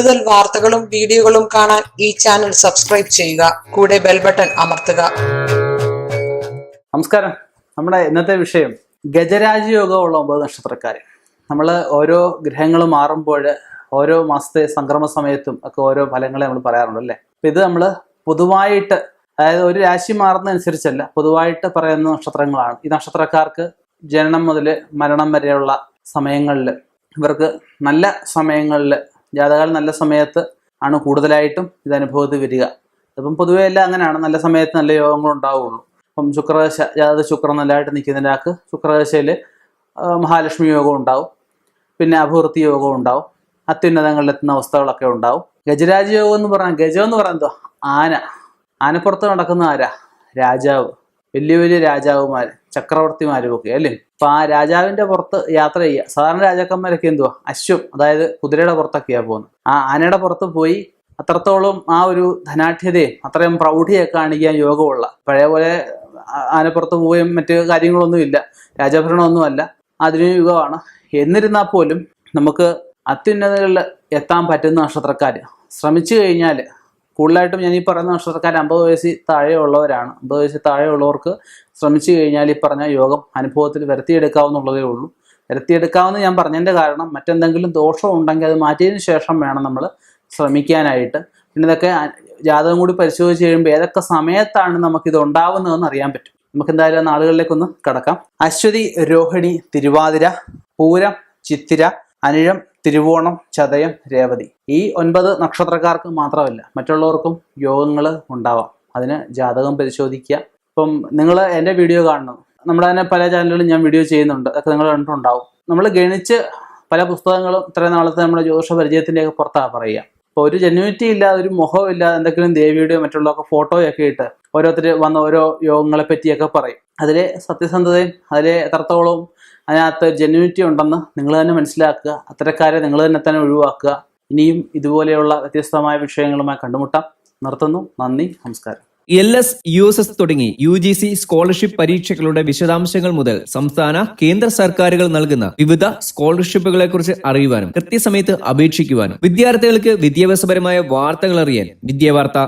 കൂടുതൽ വാർത്തകളും വീഡിയോകളും കാണാൻ ഈ ചാനൽ സബ്സ്ക്രൈബ് ചെയ്യുക. കൂടെ ബെൽ ബട്ടൺ അമർത്തുക. നമസ്കാരം. നമ്മുടെ ഇന്നത്തെ വിഷയം ഗജരാജയോഗമുള്ള ഒമ്പത് നക്ഷത്രക്കാർ. നമ്മൾ ഓരോ ഗ്രഹങ്ങൾ മാറുമ്പോൾ ഓരോ മാസത്തെ സംക്രമ സമയത്തും ഒക്കെ ഓരോ ഫലങ്ങളെ നമ്മൾ പറയാറുണ്ട് അല്ലേ? ഇത് നമ്മൾ പൊതുവായിട്ട് അതായത് ഒരു രാശി മാറുന്നതനുസരിച്ചല്ല പൊതുവായിട്ട് പറയുന്ന നക്ഷത്രങ്ങളാണ്. ഈ നക്ഷത്രക്കാർക്ക് ജനനം മുതൽ മരണം വരെയുള്ള സമയങ്ങളിൽ ഇവർക്ക് നല്ല സമയങ്ങളിൽ ജാതകാൽ നല്ല സമയത്ത് ആണ് കൂടുതലായിട്ടും ഇത് അനുഭവത്തിൽ വരിക. അപ്പം പൊതുവേ എല്ലാം അങ്ങനെയാണ്. നല്ല സമയത്ത് നല്ല യോഗങ്ങൾ ഉണ്ടാവുള്ളൂ. അപ്പം ശുക്രദശ ജാതക ശുക്രൻ നല്ലതായിട്ട് നിൽക്കുന്നതിന്റെ ആൾക്ക് ശുക്രദശയിൽ മഹാലക്ഷ്മി യോഗം ഉണ്ടാവും. പിന്നെ അഭിവൃദ്ധി യോഗം ഉണ്ടാവും. അത്യുന്നതങ്ങളിലെത്തുന്ന അവസ്ഥകളൊക്കെ ഉണ്ടാവും. ഗജരാജ യോഗം എന്ന് പറഞ്ഞാൽ ഗജം എന്ന് പറയുന്നത് ആന. ആനപ്പുറത്ത് നടക്കുന്ന ആരാ? രാജാവ്. വലിയ വലിയ രാജാവുമാർ ചക്രവർത്തിമാരും ഒക്കെ അല്ലേ? അപ്പൊ ആ രാജാവിന്റെ പുറത്ത് യാത്ര ചെയ്യുക. സാധാരണ രാജാക്കന്മാരൊക്കെ എന്തുവാ? അശ്വം അതായത് കുതിരയുടെ പുറത്തൊക്കെയാ പോകുന്നത്. ആ ആനയുടെ പുറത്ത് പോയി അത്രത്തോളം ആ ഒരു ധനാഠ്യതയും അത്രയും പ്രൗഢിയൊക്കെ കാണിക്കാൻ യോഗമുള്ള പഴയ പോലെ ആനപ്പുറത്ത് പോവുകയും മറ്റു കാര്യങ്ങളൊന്നുമില്ല രാജഭരണമൊന്നുമല്ല. ആധുനിക യുഗമാണ്. എന്നിരുന്നാൽ പോലും നമുക്ക് അത്യുന്നതകളിൽ എത്താൻ പറ്റുന്ന നക്ഷത്രക്കാർ ശ്രമിച്ചു കഴിഞ്ഞാൽ കൂടുതലായിട്ടും ഞാൻ ഈ പറയുന്ന നക്ഷത്രക്കാർ അമ്പത് വയസ്സിൽ താഴെയുള്ളവരാണ്. അമ്പത് വയസ്സിൽ താഴെയുള്ളവർക്ക് ശ്രമിച്ചു കഴിഞ്ഞാൽ ഈ പറഞ്ഞ യോഗം അനുഭവത്തിൽ വരുത്തിയെടുക്കാവുന്നുള്ളതേ ഉള്ളൂ. വരുത്തിയെടുക്കാവുന്ന ഞാൻ പറഞ്ഞതിന്റെ കാരണം മറ്റെന്തെങ്കിലും ദോഷം ഉണ്ടെങ്കിൽ അത് മാറ്റിയതിന് ശേഷം വേണം നമ്മൾ ശ്രമിക്കാനായിട്ട്. പിന്നെ ഇതൊക്കെ ജാതകം കൂടി പരിശോധിച്ച് കഴിയുമ്പോൾ ഏതൊക്കെ സമയത്താണ് നമുക്കിത് ഉണ്ടാവുന്നതെന്ന് അറിയാൻ പറ്റും. നമുക്ക് എന്തായാലും നാളുകളിലേക്കൊന്ന് കടക്കാം. അശ്വതി രോഹിണി തിരുവാതിര പൂരം ചിത്തിര അനിഴം തിരുവോണം ചതയം രേവതി. ഈ ഒൻപത് നക്ഷത്രക്കാർക്ക് മാത്രമല്ല മറ്റുള്ളവർക്കും യോഗങ്ങൾ ഉണ്ടാവാം. അതിന് ജാതകം പരിശോധിക്കുക. ഇപ്പം നിങ്ങൾ എന്റെ വീഡിയോ കാണണം. നമ്മുടെ തന്നെ പല ചാനലുകളും ഞാൻ വീഡിയോ ചെയ്യുന്നുണ്ട്. അതൊക്കെ നിങ്ങൾ കണ്ടിട്ടുണ്ടാവും. നമ്മൾ ഗണിച്ച് പല പുസ്തകങ്ങളും ഇത്രയും നാളത്തെ നമ്മുടെ ജ്യോതിഷ പരിചയത്തിന്റെയൊക്കെ പുറത്താണ് പറയുക. അപ്പോൾ ഒരു ജെന്യൂറ്റി ഇല്ലാതെ ഒരു മുഖം ഇല്ലാതെ എന്തെങ്കിലും ദേവിയുടെയോ മറ്റുള്ളതൊക്കെ ഫോട്ടോയൊക്കെ ഇട്ട് ഓരോരുത്തർ വന്ന ഓരോ യോഗങ്ങളെ പറ്റിയൊക്കെ പറയും. അതിലെ സത്യസന്ധതയും അതിലെ എത്രത്തോളം അതിനകത്ത് ജെന്യൂനിറ്റി ഉണ്ടെന്ന് നിങ്ങൾ തന്നെ മനസ്സിലാക്കുക. അത്തരക്കാരെ നിങ്ങൾ തന്നെ തന്നെ ഒഴിവാക്കുക. ഇനിയും ഇതുപോലെയുള്ള വ്യത്യസ്തമായ വിഷയങ്ങളുമായി കണ്ടുമുട്ടാം. നിർത്തുന്നു. നന്ദി. നമസ്കാരം. L S U S S തുടങ്ങി യു ജി സി സ്കോളർഷിപ്പ് പരീക്ഷകളുടെ വിശദാംശങ്ങൾ മുതൽ സംസ്ഥാന കേന്ദ്ര സർക്കാരുകൾ നൽകുന്ന വിവിധ സ്കോളർഷിപ്പുകളെ കുറിച്ച് അറിയുവാനും കൃത്യസമയത്ത് അപേക്ഷിക്കുവാനും വിദ്യാർത്ഥികൾക്ക് വിദ്യാഭ്യാസപരമായ വാർത്തകൾ അറിയാൻ വിദ്യാവാർത്ത